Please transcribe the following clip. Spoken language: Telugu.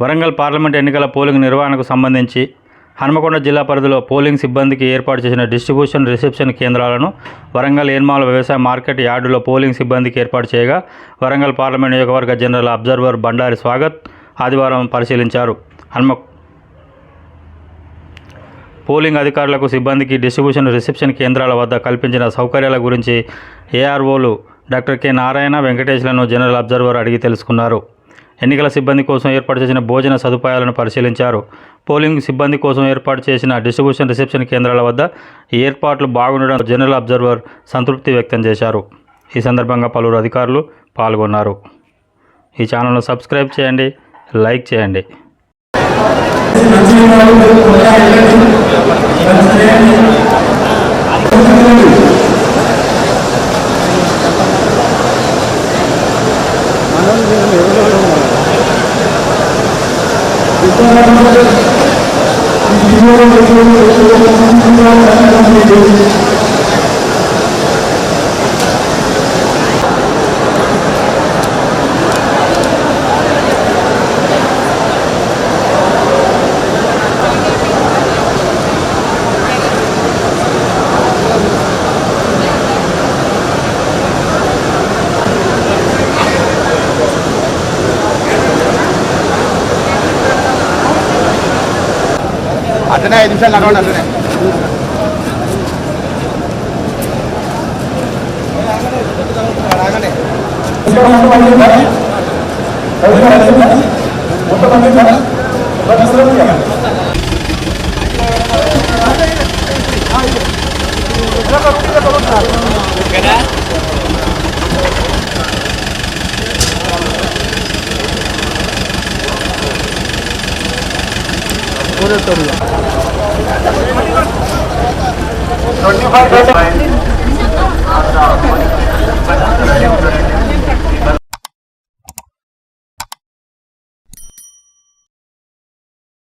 వరంగల్ పార్లమెంట్ ఎన్నికల పోలింగ్ నిర్వహణకు సంబంధించి హనుమకొండ జిల్లా పరిధిలో పోలింగ్ సిబ్బందికి ఏర్పాటు చేసిన డిస్ట్రిబ్యూషన్ రిసెప్షన్ కేంద్రాలను వరంగల్ ఏన్మాల వ్యవసాయ మార్కెట్ యార్డులో పోలింగ్ సిబ్బందికి ఏర్పాటు చేయగా వరంగల్ పార్లమెంట్ నియోజకవర్గ జనరల్ అబ్జర్వర్ బండారి స్వాగత్ ఆదివారం పరిశీలించారు. హనుమ పోలింగ్ అధికారులకు సిబ్బందికి డిస్ట్రిబ్యూషన్ రిసెప్షన్ కేంద్రాల వద్ద కల్పించిన సౌకర్యాల గురించి ఏఆర్ఓలు డాక్టర్ కె నారాయణ వెంకటేశ్లను జనరల్ అబ్జర్వర్ అడిగి తెలుసుకున్నారు. ఎన్నికల సిబ్బంది కోసం ఏర్పాటు చేసిన భోజన సదుపాయాలను పరిశీలించారు. పోలింగ్ సిబ్బంది కోసం ఏర్పాటు చేసిన డిస్ట్రిబ్యూషన్ రిసెప్షన్ కేంద్రాల వద్ద ఏర్పాట్లు బాగుండడం జనరల్ అబ్జర్వర్ సంతృప్తి వ్యక్తం చేశారు. ఈ సందర్భంగా పలువురు అధికారులు పాల్గొన్నారు. ఈ ఛానల్ను సబ్స్క్రైబ్ చేయండి లైక్ చేయండి. Thank you. అతనే ఐదు నిమిషాలు నడవండి అతనే ఓకేనా Laboratorio. 25